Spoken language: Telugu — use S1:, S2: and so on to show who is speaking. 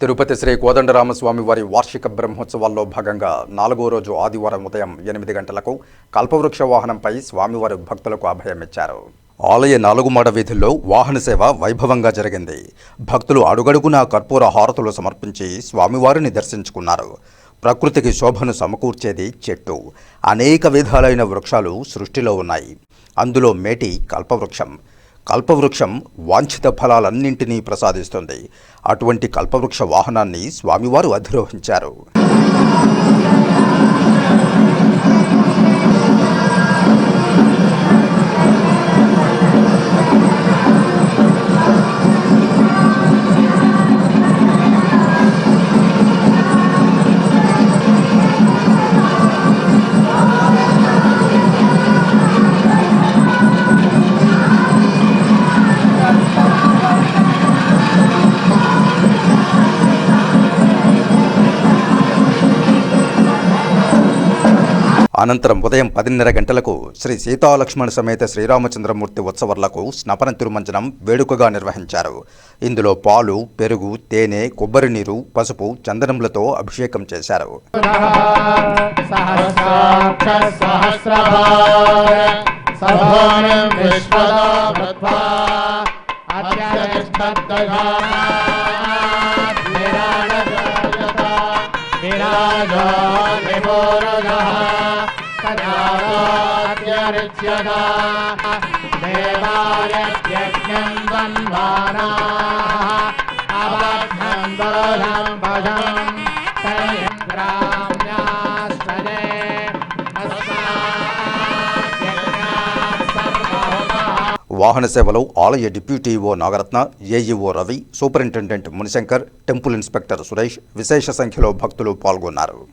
S1: తిరుపతి శ్రీ కోదండరామస్వామి వారి వార్షిక బ్రహ్మోత్సవాల్లో భాగంగా నాలుగో రోజు ఆదివారం ఉదయం ఎనిమిది గంటలకు కల్పవృక్ష వాహనంపై స్వామివారి భక్తులకు అభయమిచ్చారు ఆలయ నాలుగు మాడ వీధుల్లో వాహన సేవ వైభవంగా జరిగింది. భక్తులు అడుగడుగునా కర్పూర హారతులు సమర్పించి స్వామివారిని దర్శించుకున్నారు. ప్రకృతికి శోభను సమకూర్చేది చెట్టు. అనేక విధాలైన వృక్షాలు సృష్టిలో ఉన్నాయి. అందులో మేటి కల్పవృక్షం కల్పవృక్షం వాంఛిత ఫలాలన్నింటినీ ప్రసాదిస్తుంది. అటువంటి కల్పవృక్ష వాహనాన్ని స్వామివారు అధిరోహించారు. అనంతరం ఉదయం పదిన్నర గంటలకు శ్రీ సీతాలక్ష్మణ సమేత శ్రీరామచంద్రమూర్తి ఉత్సవర్లకు స్నపన తిరుమంజనం వేడుకగా నిర్వహించారు. ఇందులో పాలు పెరుగు తేనె కొబ్బరి నీరు పసుపు చందనములతో అభిషేకం చేశారు.
S2: विश्वदा भृत्वा अत्यधिष्ठद्दघात् विराजो निपूरुगः कदात्यरिच्यता देवायज्ञं वन्वानाः अबद्धं दोषं भजम् ग्राम्यास्तजे
S1: వాహన సేవలో ఆలయ deputy EO Nagaratna AEO Ravi superintendent Munishankar temple inspector Suresh విశేష సంఖ్యలో భక్తులు పాల్గొన్నారు